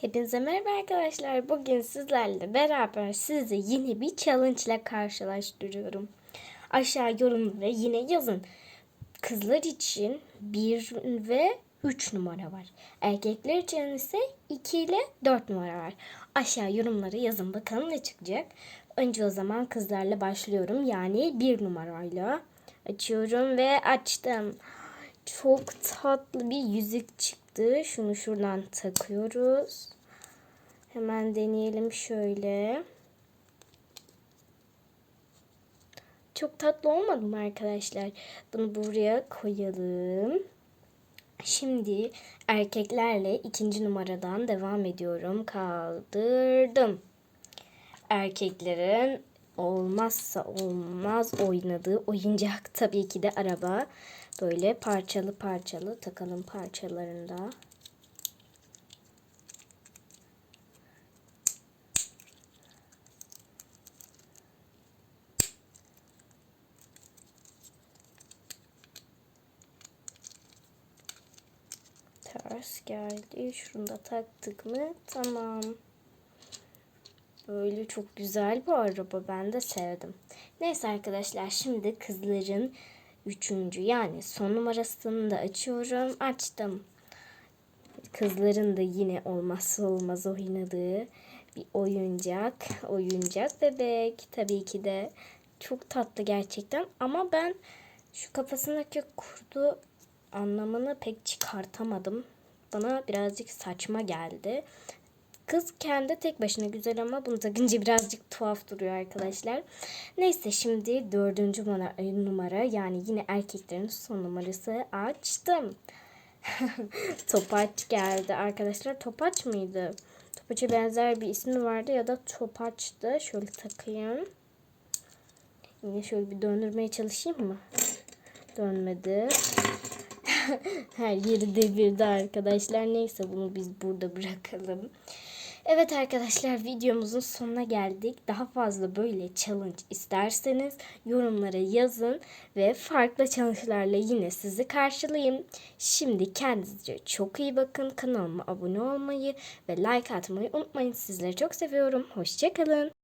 Hepinize merhaba arkadaşlar. Bugün sizlerle beraber sizi yine bir challenge ile karşılaştırıyorum. Aşağı yorumlara yine yazın. Kızlar için 1 ve 3 numara var. Erkekler için ise 2 ile 4 numara var. Aşağı yorumlara yazın bakalım ne çıkacak. Önce o zaman kızlarla başlıyorum. Yani 1 numarayla. Açıyorum ve açtım. Çok tatlı bir yüzük çıktı. Şunu şuradan takıyoruz. Hemen deneyelim şöyle. Çok tatlı olmadı mı arkadaşlar? Bunu buraya koyalım. Şimdi erkeklerle ikinci numaradan devam ediyorum. Kaldırdım. Erkeklerin olmazsa olmaz oynadığı oyuncak tabii ki de araba. Böyle parçalı parçalı takalım parçalarında. Ters geldi. Şunu da taktık mı? Tamam. Böyle çok güzel bir araba. Ben de sevdim. Neyse arkadaşlar şimdi kızların üçüncü yani son numarasını da açıyorum. Açtım. Kızların da yine olmazsa olmaz oynadığı bir oyuncak. Oyuncak bebek. Tabii ki de çok tatlı gerçekten. Ama ben şu kafasındaki kurdu anlamını pek çıkartamadım. Bana birazcık saçma geldi. Kız kendi tek başına güzel ama bunu takınca birazcık tuhaf duruyor arkadaşlar. Neyse şimdi dördüncü numara, numara yani yine erkeklerin son numarası açtım. Topaç geldi arkadaşlar. Topaç mıydı? Topaç'a benzer bir ismi vardı ya da Topaç'tı. Şöyle takayım. Yine şöyle bir döndürmeye çalışayım mı? Dönmedi. Her yeri devirdi arkadaşlar. Neyse bunu biz burada bırakalım. Evet arkadaşlar videomuzun sonuna geldik. Daha fazla böyle challenge isterseniz yorumlara yazın ve farklı challenge'larla yine sizi karşılayayım. Şimdi kendinize çok iyi bakın. Kanalıma abone olmayı ve like atmayı unutmayın. Sizleri çok seviyorum. Hoşçakalın.